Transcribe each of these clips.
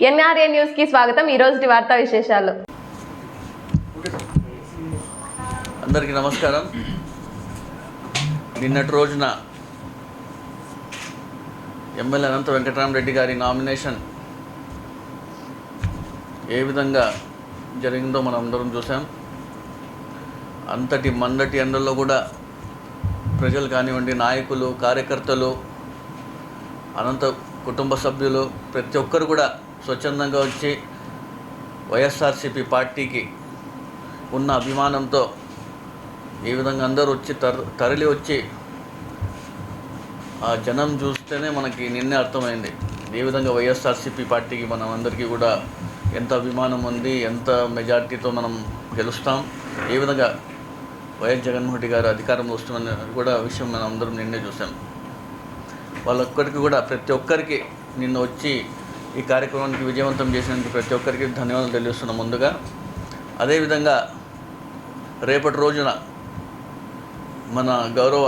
NRA న్యూస్కి స్వాగతం. ఈ రోజు వార్తా విశేషాలు. అందరికీ నమస్కారం. నిన్నటి రోజున ఎమ్మెల్యే అనంత వెంకటరామరెడ్డి గారి నామినేషన్ ఏ విధంగా జరిగిందో మనం అందరం చూసాం అంతటి మందటి ఎండల్లో కూడా ప్రజలు కానివ్వండి నాయకులు కార్యకర్తలు అనంత కుటుంబ సభ్యులు ప్రతి ఒక్కరు కూడా స్వచ్ఛందంగా వచ్చి వైఎస్ఆర్సీపీ పార్టీకి ఉన్న అభిమానంతో ఈ విధంగా అందరూ వచ్చి తర తరలి వచ్చి ఆ జనం చూస్తేనే మనకి నిన్నే అర్థమైంది. ఏ విధంగా వైఎస్ఆర్సీపీ పార్టీకి మనం అందరికీ కూడా ఎంత అభిమానం ఉంది ఎంత మెజార్టీతో మనం గెలుస్తాం ఏ విధంగా వైఎస్ జగన్మోహన్ రెడ్డి గారు అధికారంలో వస్తుందని కూడా విషయం మనం అందరం నిన్నే చూసాం వాళ్ళొక్కరికి కూడా ప్రతి ఒక్కరికి నిన్న వచ్చి ఈ కార్యక్రమానికి విజయవంతం చేసినందుకు ప్రతి ఒక్కరికి ధన్యవాదాలు తెలియజేస్తున్నాం ముందుగా. అదేవిధంగా రేపటి రోజున మన గౌరవ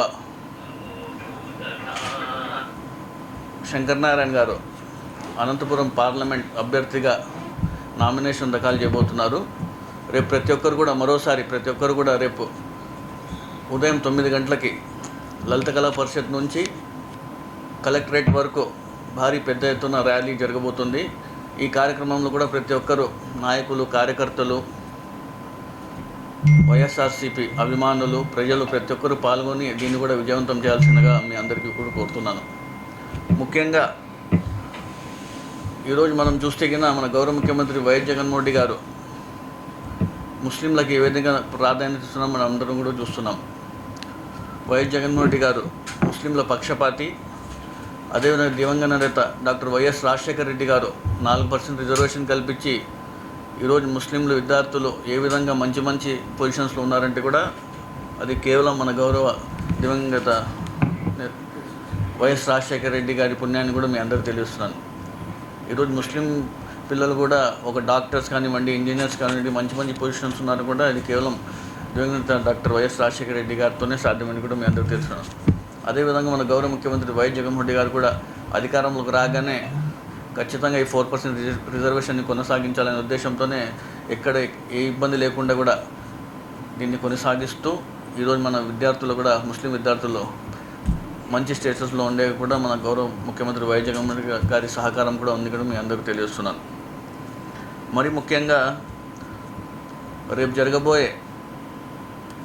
శంకరనారాయణ గారు అనంతపురం పార్లమెంట్ అభ్యర్థిగా నామినేషన్ దాఖలు చేయబోతున్నారు. రేపు ప్రతి ఒక్కరు కూడా మరోసారి ప్రతి ఒక్కరు కూడా రేపు ఉదయం తొమ్మిది గంటలకి లలిత కళా పరిషత్ నుంచి కలెక్టరేట్ వరకు భారీ పెద్ద ఎత్తున ర్యాలీ జరగబోతుంది. ఈ కార్యక్రమంలో కూడా ప్రతి ఒక్కరు నాయకులు కార్యకర్తలు వైఎస్ఆర్సీపీ అభిమానులు ప్రజలు ప్రతి ఒక్కరు పాల్గొని దీన్ని కూడా విజయవంతం చేయాల్సిందిగా మీ అందరికీ కూడా కోరుతున్నాను. ముఖ్యంగా ఈరోజు మనం చూస్తే కింద మన గౌరవ ముఖ్యమంత్రి వైఎస్ జగన్మోహన్ రెడ్డి గారు ముస్లింలకు ఏ విధంగా ప్రాధాన్యత ఇస్తున్నాం మనం అందరం కూడా చూస్తున్నాం. వైఎస్ జగన్మోహన్ రెడ్డి గారు ముస్లింల పక్షపాతి అదేవిధంగా దివంగత నేత డాక్టర్ వైఎస్ రాజశేఖర రెడ్డి గారు నాలుగు పర్సెంట్ రిజర్వేషన్ కల్పించి ఈరోజు ముస్లింలు విద్యార్థులు ఏ విధంగా మంచి మంచి పొజిషన్స్లో ఉన్నారంటే కూడా అది కేవలం మన గౌరవ దివంగత వైఎస్ రాజశేఖర రెడ్డి గారి పుణ్యాన్ని కూడా మీ అందరికీ తెలియస్తున్నాను ఈరోజు ముస్లిం పిల్లలు కూడా ఒక డాక్టర్స్ కానివ్వండి ఇంజనీర్స్ కానివ్వండి మంచి మంచి పొజిషన్స్ ఉన్నారు కూడా అది కేవలం దివంగత డాక్టర్ వైఎస్ రాజశేఖర రెడ్డి గారితోనే సాధ్యమని కూడా మీ అందరికీ తెలుస్తున్నాను. అదేవిధంగా మన గౌరవ ముఖ్యమంత్రి వైఎస్ జగన్మోహన్ రెడ్డి గారు కూడా అధికారంలోకి రాగానే ఖచ్చితంగా ఈ ఫోర్ పర్సెంట్ రిజర్వేషన్ని కొనసాగించాలనే ఉద్దేశంతోనే ఎక్కడ ఏ ఇబ్బంది లేకుండా కూడా దీన్ని కొనసాగిస్తూ ఈరోజు మన విద్యార్థులు కూడా ముస్లిం విద్యార్థులు మంచి స్టేటస్లో ఉండే కూడా మన గౌరవ ముఖ్యమంత్రి వై జగన్మోహన్ రెడ్డి గారి సహకారం కూడా ఉంది కూడా మీ అందరికీ తెలియజేస్తున్నాను. మరి ముఖ్యంగా రేపు జరగబోయే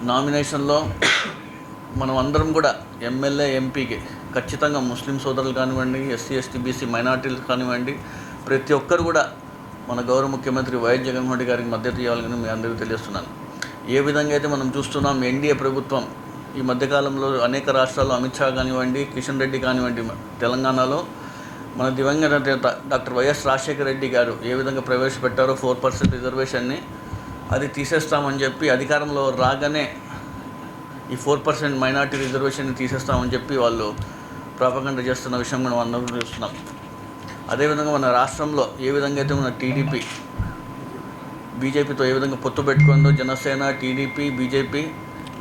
నామినేషన్లో మనం అందరం కూడా ఎమ్మెల్యే ఎంపీకి ఖచ్చితంగా ముస్లిం సోదరులు కానివ్వండి ఎస్సీ ఎస్టీ బీసీ మైనార్టీలు కానివ్వండి ప్రతి ఒక్కరు కూడా మన గౌరవ ముఖ్యమంత్రి వైఎస్ జగన్మోహన్ రెడ్డి గారికి మద్దతు ఇవ్వాలని మీ అందరికీ తెలియస్తున్నాను ఏ విధంగా అయితే మనం చూస్తున్నాం ఎన్డీఏ ప్రభుత్వం ఈ మధ్యకాలంలో అనేక రాష్ట్రాల్లో అమిత్ షా కానివ్వండి కిషన్ రెడ్డి కానివ్వండి తెలంగాణలో మన దివంగత నేత డాక్టర్ వైఎస్ రాజశేఖర రెడ్డి గారు ఏ విధంగా ప్రవేశపెట్టారో ఫోర్ పర్సెంట్ రిజర్వేషన్ని అది తీసేస్తామని చెప్పి అధికారంలో రాగానే ఈ ఫోర్ పర్సెంట్ మైనార్టీ రిజర్వేషన్ తీసేస్తామని చెప్పి వాళ్ళు ప్రాపగండ చేస్తున్న విషయం మనం అందరం చూస్తున్నాం. అదేవిధంగా మన రాష్ట్రంలో ఏ విధంగా అయితే మన టీడీపీ బీజేపీతో ఏ విధంగా పొత్తు పెట్టుకుందో జనసేన టీడీపీ బీజేపీ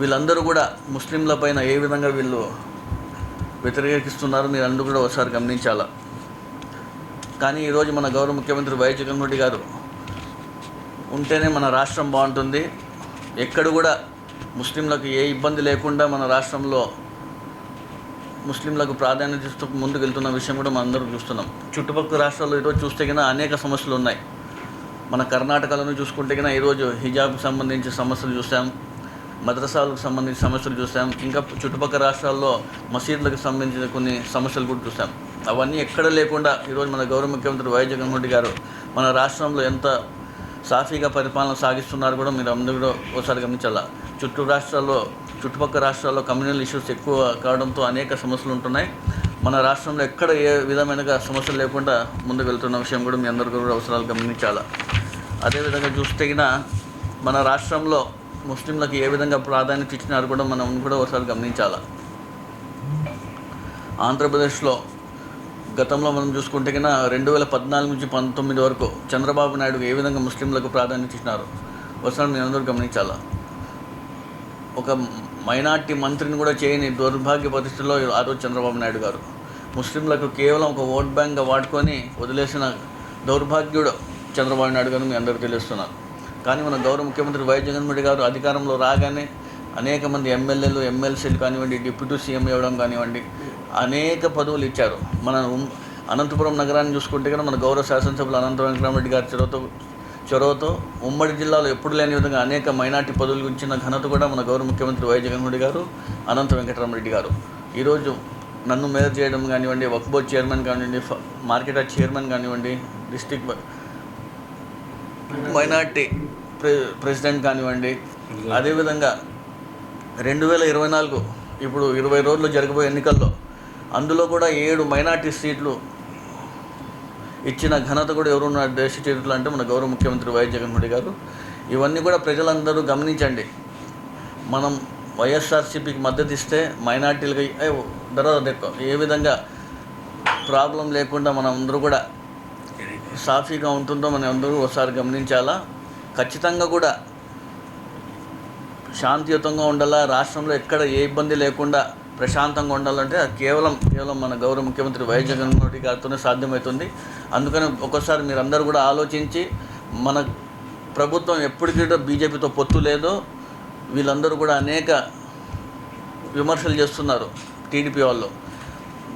వీళ్ళందరూ కూడా ముస్లింల పైన ఏ విధంగా వీళ్ళు వ్యతిరేకిస్తున్నారో మీరు అందరూ కూడా ఒకసారి గమనించాలా? కానీ ఈరోజు మన గౌరవ ముఖ్యమంత్రి వైఎస్ జగన్మోహన్ రెడ్డి గారు ఉంటేనే మన రాష్ట్రం బాగుంటుంది. ఎక్కడ కూడా ముస్లింలకు ఏ ఇబ్బంది లేకుండా మన రాష్ట్రంలో ముస్లింలకు ప్రాధాన్యత ఇస్తూ ముందుకు వెళ్తున్న విషయం కూడా మనం అందరూ చూస్తున్నాం. చుట్టుపక్కల రాష్ట్రాల్లో ఈరోజు చూస్తే కన్నా అనేక సమస్యలు ఉన్నాయి. మన కర్ణాటకలను చూసుకుంటే కన్నా ఈరోజు హిజాబ్కి సంబంధించిన సమస్యలు చూసాం. మద్రసాలకు సంబంధించిన సమస్యలు చూసాం. ఇంకా చుట్టుపక్కల రాష్ట్రాల్లో మసీదులకు సంబంధించిన కొన్ని సమస్యలు కూడా చూసాం. అవన్నీ ఎక్కడ లేకుండా ఈరోజు మన గౌరవ ముఖ్యమంత్రి వైఎస్ జగన్మోహన్ రెడ్డి గారు మన రాష్ట్రంలో ఎంత సాఫీగా పరిపాలన సాగిస్తున్నారు కూడా మీరు అందరూ కూడా ఒకసారి గమనించాలా? చుట్టూ రాష్ట్రాల్లో చుట్టుపక్కల రాష్ట్రాల్లో కమ్యూనల్ ఇష్యూస్ ఎక్కువ కావడంతో అనేక సమస్యలు ఉంటున్నాయి. మన రాష్ట్రంలో ఎక్కడ ఏ విధమైన సమస్యలు లేకుండా ముందుకు వెళ్తున్న విషయం కూడా మీ అందరికీ కూడా అవసరాలు గమనించాలా? అదేవిధంగా చూస్తే మన రాష్ట్రంలో ముస్లింలకు ఏ విధంగా ప్రాధాన్యత ఇచ్చినారు కూడా మనం కూడా ఒకసారి గమనించాలా? ఆంధ్రప్రదేశ్లో గతంలో మనం చూసుకుంటే కన్నా రెండు వేల పద్నాలుగు నుంచి పంతొమ్మిది వరకు చంద్రబాబు నాయుడు ఏ విధంగా ముస్లింలకు ప్రాధాన్యత ఇచ్చినారు ఒకసారి నేను అందరూ గమనించాలా? ఒక మైనార్టీ మంత్రిని కూడా చేయని దౌర్భాగ్య పరిస్థితుల్లో ఆ రోజు చంద్రబాబు నాయుడు గారు. ముస్లింలకు కేవలం ఒక ఓట్ బ్యాంక్గా వాడుకొని వదిలేసిన దౌర్భాగ్యుడు చంద్రబాబు నాయుడు గారు మీ అందరికీ తెలుస్తున్నారు. కానీ మన గౌరవ ముఖ్యమంత్రి వైఎస్ జగన్మోహన్ గారు అధికారంలో రాగానే అనేక మంది ఎమ్మెల్యేలు ఎమ్మెల్సీలు కానివ్వండి డిప్యూటీ సీఎం ఇవ్వడం కానివ్వండి అనేక పదవులు ఇచ్చారు. మన అనంతపురం నగరాన్ని చూసుకుంటే కూడా మన గౌరవ శాసనసభ్యులు అనంత వెంకటరామరెడ్డి గారి చొరవతో చొరవతో ఉమ్మడి జిల్లాలో ఎప్పుడు లేని విధంగా అనేక మైనార్టీ పదవులు ఇచ్చిన ఘనత కూడా మన గౌరవ ముఖ్యమంత్రి వైఎస్ జగన్మోహన్ రెడ్డి గారు అనంత వెంకటరామరెడ్డి గారు. ఈరోజు నన్ను మేయర్ చేయడం కానివ్వండి వక్ బోర్డ్ చైర్మన్ కానివ్వండి మార్కెట్ చైర్మన్ కానివ్వండి డిస్టిక్ మైనార్టీ ప్రె ప్రెసిడెంట్ కానివ్వండి అదేవిధంగా రెండు వేల ఇరవై నాలుగు ఇప్పుడు ఇరవై రోజులు జరగబోయే ఎన్నికల్లో అందులో కూడా ఏడు మైనార్టీ సీట్లు ఇచ్చిన ఘనత కూడా ఎవరున్నారు దేశ చరిత్రలు అంటే మన గౌరవ ముఖ్యమంత్రి వైఎస్ జగన్మోహన్ రెడ్డి గారు. ఇవన్నీ కూడా ప్రజలందరూ గమనించండి. మనం వైఎస్ఆర్సీపీకి మద్దతు ఇస్తే మైనార్టీలకి ధర దెక్క ఏ విధంగా ప్రాబ్లం లేకుండా మనం అందరూ కూడా సాఫీగా ఉంటుందో మనం అందరూ ఒకసారి గమనించాలా. ఖచ్చితంగా కూడా శాంతియుతంగా ఉండాలా? రాష్ట్రంలో ఎక్కడ ఏ ఇబ్బంది లేకుండా ప్రశాంతంగా ఉండాలంటే అది కేవలం కేవలం మన గౌరవ ముఖ్యమంత్రి వైఎస్ జగన్మోహన్ రెడ్డి గారితోనే సాధ్యమవుతుంది అందుకని ఒక్కోసారి మీరందరూ కూడా ఆలోచించి మన ప్రభుత్వం ఎప్పటికీ బీజేపీతో పొత్తు లేదో. వీళ్ళందరూ కూడా అనేక విమర్శలు చేస్తున్నారు టీడీపీ వాళ్ళు.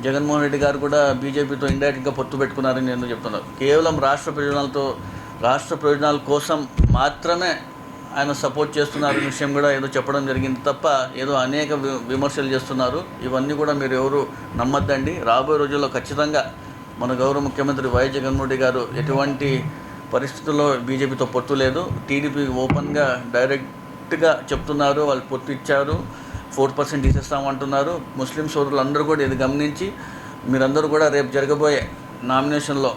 జగన్మోహన్ రెడ్డి గారు కూడా బీజేపీతో ఇండైరెక్ట్గా పొత్తు పెట్టుకున్నారని నేను చెప్తున్నారు కేవలం రాష్ట్ర ప్రయోజనాలతో రాష్ట్ర ప్రయోజనాల కోసం మాత్రమే ఆయన సపోర్ట్ చేస్తున్నారు విషయం కూడా ఏదో చెప్పడం జరిగింది తప్ప ఏదో అనేక వి- విమర్శలు చేస్తున్నారు. ఇవన్నీ కూడా మీరు ఎవరు నమ్మద్దండి. రాబోయే రోజుల్లో ఖచ్చితంగా మన గౌరవ ముఖ్యమంత్రి వైఎస్ జగన్మోహన్ రెడ్డి గారు ఎటువంటి పరిస్థితుల్లో బీజేపీతో పొత్తు లేదు. టీడీపీ ఓపెన్గా డైరెక్ట్గా చెప్తున్నారు. వాళ్ళు పొత్తు ఇచ్చారు. Four percent తీసేస్తామంటున్నారు. ముస్లిం సోదరులందరూ కూడా ఇది గమనించి మీరందరూ కూడా రేపు జరగబోయే నామినేషన్లో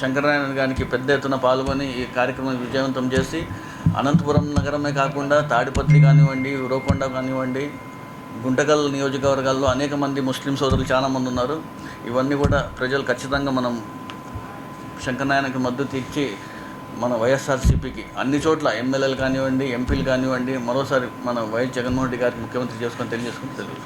శంకరనారాయణ గారికి పెద్ద ఎత్తున పాల్గొని ఈ కార్యక్రమం విజయవంతం చేసి అనంతపురం నగరమే కాకుండా తాడిపత్రి కానివ్వండి ఉరవకొండ కానివ్వండి గుంటకల్ నియోజకవర్గాల్లో అనేక మంది ముస్లిం సోదరులు చాలామంది ఉన్నారు. ఇవన్నీ కూడా ప్రజలు ఖచ్చితంగా మనం శంకరనాయనకి మద్దతు ఇచ్చి మన వైఎస్ఆర్సీపీకి అన్ని చోట్ల ఎమ్మెల్యేలు కానివ్వండి ఎంపీలు కానివ్వండి మరోసారి మన వైఎస్ జగన్మోహన్ రెడ్డి గారికి ముఖ్యమంత్రి చేసుకొని తెలియజేసుకుని తెలియదు